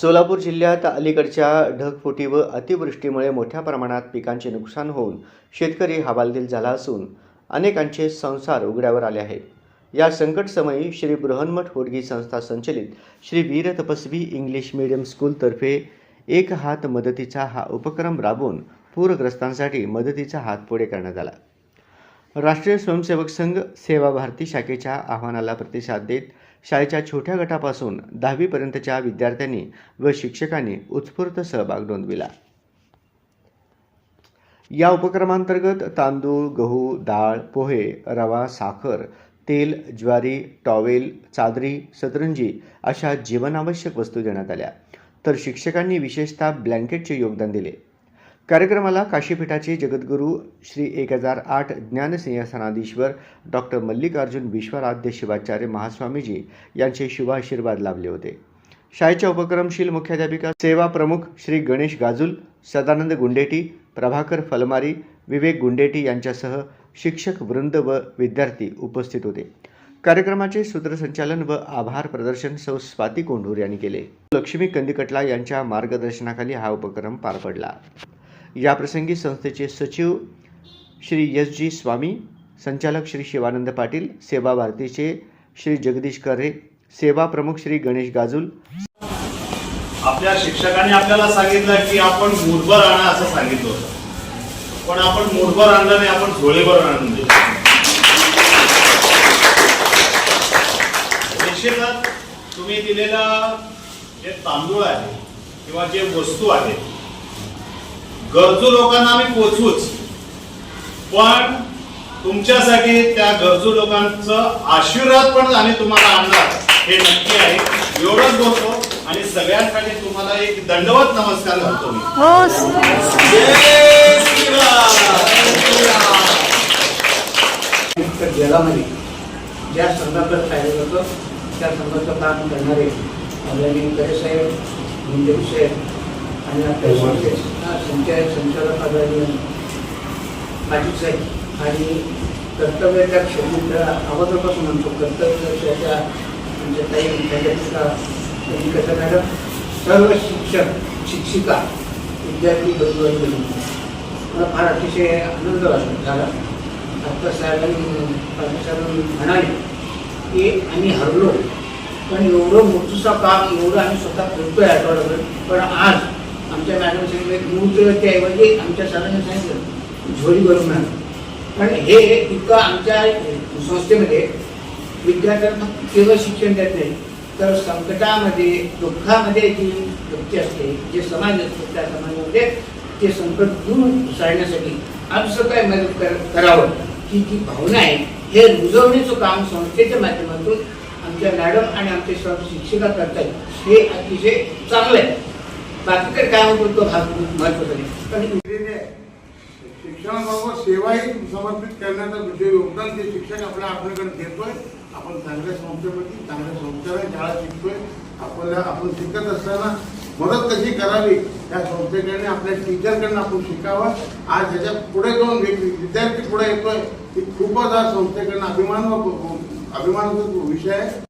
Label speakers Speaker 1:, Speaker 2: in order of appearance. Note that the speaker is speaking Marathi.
Speaker 1: सोलापूर जिल्ह्यात अलीकडच्या ढगफुटी व अतिवृष्टीमुळे मोठ्या प्रमाणात पिकांचे नुकसान होऊन शेतकरी हवालदिल झाला असून अनेकांचे संसार उघड्यावर आले आहेत. या संकटसमयी श्री बृहन्मठ होडगी संस्था संचलित श्री वीर तपस्वी इंग्लिश मीडियम स्कूलतर्फे एक हात मदतीचा हा उपक्रम राबवून पूरग्रस्तांसाठी मदतीचा हात पुढे करण्यात आला. राष्ट्रीय स्वयंसेवक संघ सेवा भारती शाखेच्या आव्हानाला प्रतिसाद देत शाळेच्या छोट्या गटापासून दहावीपर्यंतच्या विद्यार्थ्यांनी व शिक्षकांनी उत्स्फूर्त सहभाग नोंदविला. या उपक्रमांतर्गत तांदूळ गहू डाळ पोहे रवा साखर तेल ज्वारी टॉवेल चादरी सतरंजी अशा जीवनावश्यक वस्तू देण्यात आल्या. तर शिक्षकांनी विशेषतः ब्लँकेटचे योगदान दिले. कार्यक्रमाला काशीपीठाचे जगद्गुरू श्री एक हजार आठ ज्ञानसिंहासनाधीश्वर डॉक्टर मल्लिकार्जुन विश्वराध्य शिवाचार्य महास्वामीजी यांचे शुभाशीर्वाद लाभले होते. शाळेच्या उपक्रमशील मुख्याध्यापिका सेवा प्रमुख श्री गणेश गाजुल सदानंद गुंडेटी प्रभाकर फलमारी विवेक गुंडेटी यांच्यासह शिक्षक वृंद व विद्यार्थी उपस्थित होते. कार्यक्रमाचे सूत्रसंचालन व आभार प्रदर्शन सौ स्वाती कोंढूर यांनी केले. लक्ष्मी कंदिकटला यांच्या मार्गदर्शनाखाली हा उपक्रम पार पडला. याप्रसंगी संस्थेचे सचिव श्री एस जी स्वामी संचालक श्री शिवानंद पाटील सेवा भारतीचे श्री जगदीश करे सेवा प्रमुख श्री गणेश गाजुल.
Speaker 2: आपल्या शिक्षकांनी आपल्याला सांगितलं की आपण मूठभर आणा असं सांगितलं होतं. पण आपण मूठभर आणलं नाही आपण झोळेभर आणून दिलं. निश्चितच तुम्ही दिलेला जे तांदूळ आहे किंवा जे वस्तू आहेत गरजू लोकांना आम्ही पोचवूच पण तुमच्यासाठी त्या गरजू लोकांचं आशीर्वाद पण आम्ही तुम्हाला आणणार. हे नक्की आहे. एवढंच बोलतो आणि सगळ्यांसाठी तुम्हाला एक दंडवत नमस्कार घालतो मी.
Speaker 3: हो.
Speaker 4: जगामध्ये ज्या संदर्भात पाहिलं जातं त्या संदर्भात काम करणारे आदरणीय साहेब मुंडेव साहेब आणि आपले संचालक आदरणीय पाटील साहेब आणि कर्तव्याच्या क्षमता अगोदरपासून म्हणतो कर्तव्याच्या आमच्या ताई विद्यापिका कथा मॅडम सर्व शिक्षक शिक्षिका विद्यार्थी बंधू मला फार अतिशय आनंद वाटत झाला. डॉक्टर साहेबांनी पाटील साहेबांनी म्हणाले की आम्ही हरलो पण एवढं मोठूसा काम एवढं आम्ही स्वतः करतोय आठवड्याभर पण आज आमच्या मॅडम सांगितलं मूर्तीवरती ऐवजी आमच्या सरांनी सांगितलं झोरी भरून आण पण हे इतकं आमच्या संस्थेमध्ये विद्यार्थ्यांना केवळ शिक्षण देत नाही तर संकटामध्ये दुःखामध्ये जी व्यक्ती असते जे समाज असतो त्या समाजामध्ये ते संकट दूर सारण्यासाठी आमचं काय मदत कर करावं? ही जी भावना आहे हे रुजवण्याचं काम संस्थेच्या माध्यमातून आमच्या मॅडम आणि आमचे सर्व शिक्षिका करतात हे अतिशय चांगलं आहे. बाकी काय होतं तो भाग महत्त्वाचा नाही.
Speaker 5: सेवाही समर्पित करण्याचा जे योगदान ते शिक्षक आपल्या आपल्याकडे देतोय आपण चांगल्या संस्थेमध्ये चांगल्या संस्थेला शाळा शिकतोय आपल्याला आपण शिकत असताना मदत कशी करावी त्या संस्थेकडे आपल्या टीचरकडनं आपण शिकावं. आज ह्याच्या पुढे जाऊन विद्यार्थी पुढे येतोय की खूपच आज संस्थेकडनं अभिमान अभिमानाचा विषय आहे.